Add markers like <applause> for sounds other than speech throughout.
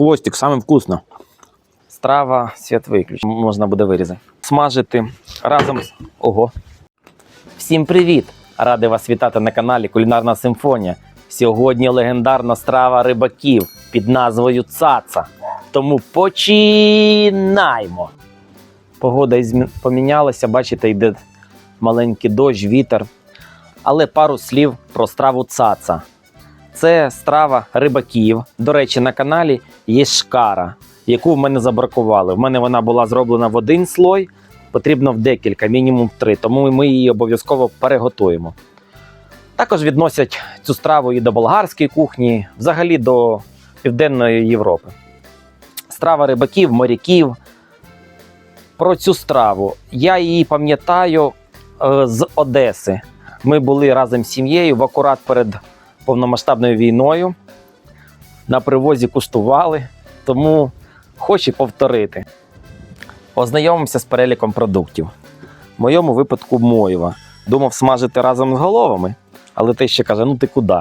хвостик, саме вкусно. Страва свят виключ. Можна буде вирізати. Смажити разом з. Ого. Всім привіт! Радий вас вітати на каналі Кулінарна Симфонія. Сьогодні легендарна страва рибаків під назвою Цаца. Тому починаємо. Погода помінялася, бачите, йде маленький дощ, вітер. Але пару слів про страву цаца. Це страва рибаків. До речі, на каналі є шкара, яку в мене забракували. В мене вона була зроблена в один слой, потрібно в декілька, мінімум три, тому ми її обов'язково переготуємо. Також відносять цю страву і до болгарської кухні, взагалі до Південної Європи. Страва рибаків, моряків. Про цю страву. Я її пам'ятаю е, з Одеси. Ми були разом з сім'єю в акурат перед повномасштабною війною. На привозі куштували, тому хочу повторити. Ознайомимося з переліком продуктів. В моєму випадку моєва. Думав смажити разом з головами, але те ще каже: ну ти куди?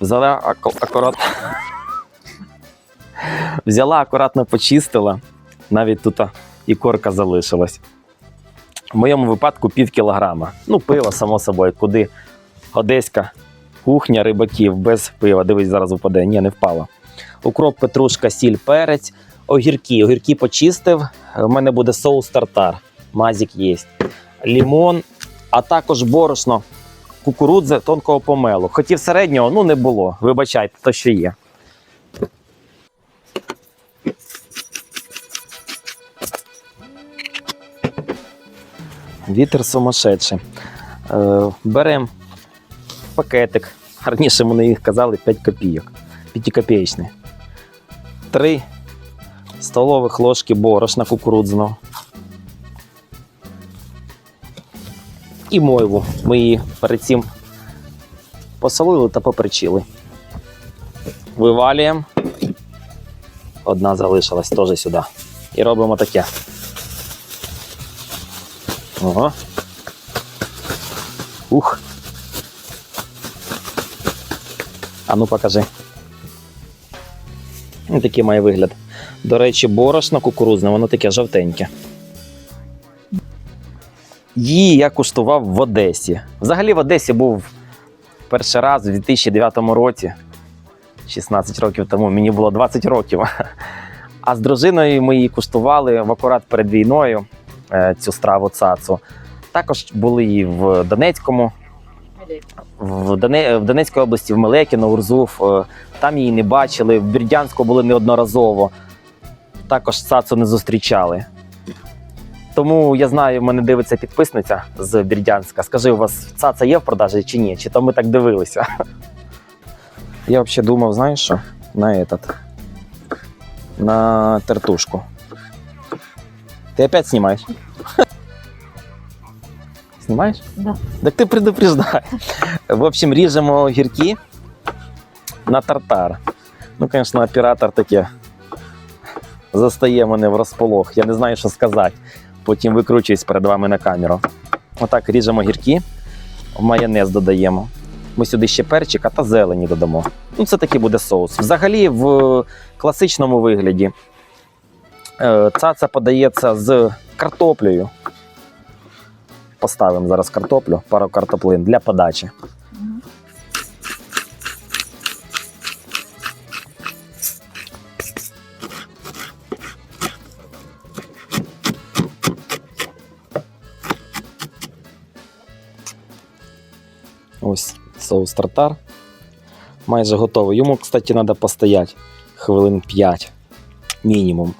Взяла аку- акурат... <laughs> Взяла акуратно почистила, навіть тут і корка залишилась. В моєму випадку пів кілограма. Ну, пиво, само собою, куди одеська кухня рибаків без пива. Дивись, зараз впаде. Ні, не впала. Укроп, петрушка, сіль, перець, огірки. Огірки почистив. У мене буде соус тартар. Мазік є. Лімон, а також борошно кукурудзи тонкого помелу. Хотів середнього, ну не було. Вибачайте, то що є. Вітер сумасшедший. Е, беремо пакетик. Раніше вони їх казали 5 копійок. 5-копеечний. 3 столових ложки борошна кукурудзяного. І мойву. Ми її перед цим посолили та поперчили. Вивалюємо. Одна залишилась теж сюди. І робимо таке. Ого. Ух. А ну покажи. Такий має вигляд. До речі, борошно кукурудзне, воно таке жовтеньке. Її я куштував в Одесі. Взагалі в Одесі був перший раз у 2009 році, 16 років тому, мені було 20 років. <laughs> А з дружиною ми її куштували в акурат перед війною е, цю страву цацу. Також були і в Донецькому, в, Доне... в Донецькій області, в Мелекіно, Урзуф. е, Там її не бачили, в Бердянську були неодноразово. Також цацу не зустрічали. Тому я знаю, в мене дивиться підписниця з Бердянська. Скажи, у вас цаца є в продажі чи ні? Чи то ми так дивилися? Я взагалі думав, знаєш що? На этот. На тертушку. Ти опять знімаєш? Знімаєш? Да. Так ти предупреждай. В общем, ріжемо огірки на тартар. Ну, звісно, оператор таке застає мене в розполох. Я не знаю, що сказати. Потім викручуюсь перед вами на камеру. Отак ріжемо огірки, в майонез додаємо. Ми сюди ще перчика та зелені додамо. Ну, це такий буде соус. Взагалі, в класичному вигляді е, цаца подається з картоплею. Поставимо зараз картоплю, пару картоплин для подачі. Ось соус тартар. Майже готовий. Йому, кстати, треба постояти хвилин 5 мінімум.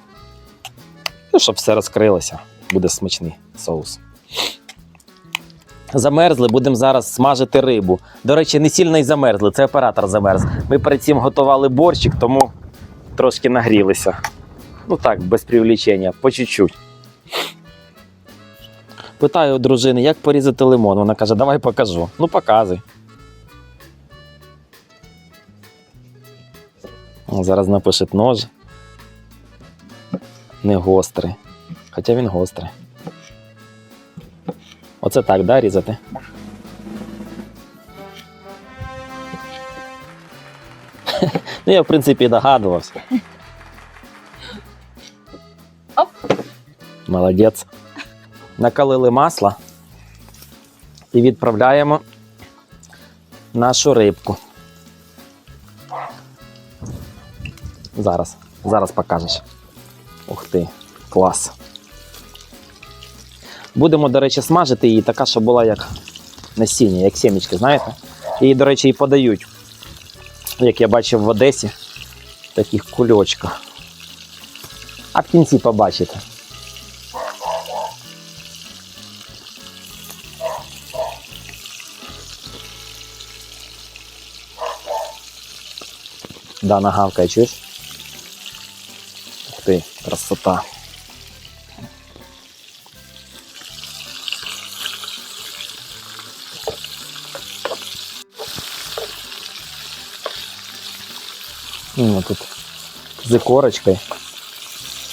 Ну, щоб все розкрилося, буде смачний соус. Замерзли, будемо зараз смажити рибу. До речі, не сильно й замерзли, це оператор замерз. Ми перед цим готували борщик, тому трошки нагрілися. Ну так, без привлічення, по чуть-чуть. Питаю у дружини, як порізати лимон. Вона каже, давай покажу. Ну, показуй. Зараз напише нож. Не гострий. Хоча він гострий. Оце так, да, різати? <laughs> Ну, я, в принципі, догадувався. Оп. Молодець. Накалили масло і відправляємо нашу рибку. Зараз, зараз покажеш. Ух ти, клас. Будемо, до речі, смажити її така, щоб була як насіння, як сімечки, знаєте? Її, до речі, і подають, як я бачив в Одесі, в таких кульочках. А в кінці побачите. Да, нагавкає, чуєш? Ух ти, красота. Ну, тут з ікорочкою.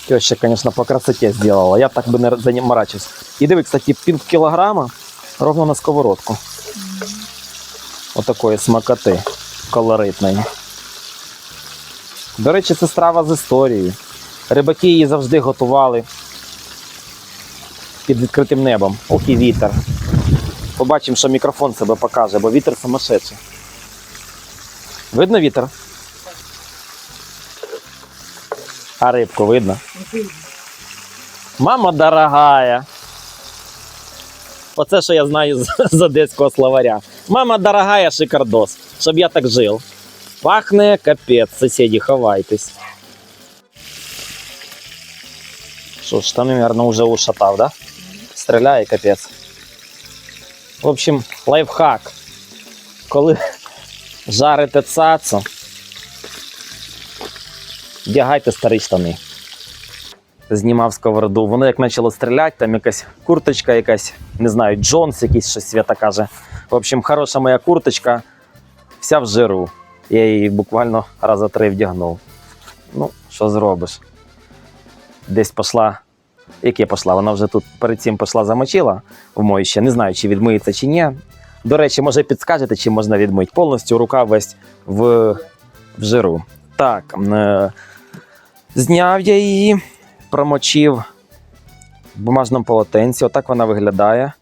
Теща, конечно, по красоте сделала. Я так би не заморачився. І диви, кстати, пів кілограма ровно на сковородку. Отакої смакоти колоритної. До речі, це страва з історією. Рибаки її завжди готували під відкритим небом. Ох і вітер. Побачимо, що мікрофон себе покаже, бо вітер сумасшедший. Видно вітер? А рибку видно? Мама дорогая. Оце, що я знаю з, одеського словаря. Мама дорогая, шикардос, щоб я так жив. Пахне капець, сусіди, ховайтесь. Що ж, там, мабуть, уже ушатав, да? Стріляє капець. В общем, лайфхак. Коли жарите цацу, вдягайте старі штани. Знімав сковороду, воно як почало стріляти, там якась курточка, якась, не знаю, Джонс, якийсь щось свята каже. В общем, хороша моя курточка, вся в жиру. Я її буквально раза три вдягнув. Ну, що зробиш? Десь пішла. Як я пішла? Вона вже тут перед цим пішла замочила в моїще. Не знаю, чи відмиється, чи ні. До речі, може підскажете, чи можна відмити. Повністю рука весь в, в жиру. Так, е, зняв я її, промочив в бумажному полотенці. Отак вона виглядає.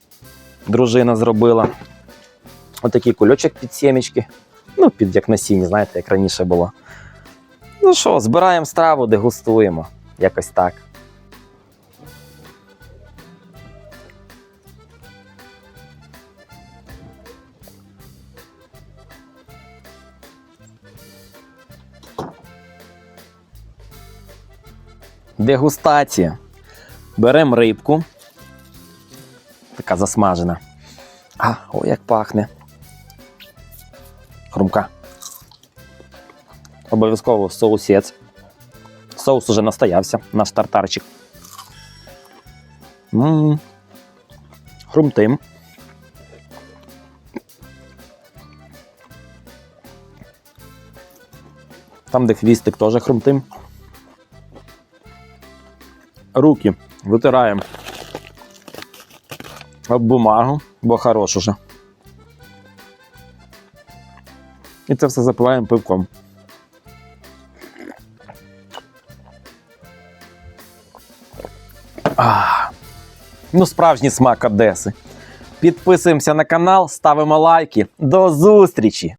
Дружина зробила. Отакий кульочок під сімечки. Ну, під як насіння, знаєте, як раніше було. Ну що, збираємо страву, дегустуємо. Якось так. Дегустація. Беремо рибку. Така засмажена. А, о, як пахне. Хрумка. Обов'язково соусець. Соус уже настоявся, наш тартарчик. м Хрумтим. Там, де хвістик, теж хрумтим. Руки витираємо об бумагу, бо хорош уже. І це все запиваємо пивком. А, ну, справжній смак Одеси. Підписуємося на канал, ставимо лайки. До зустрічі!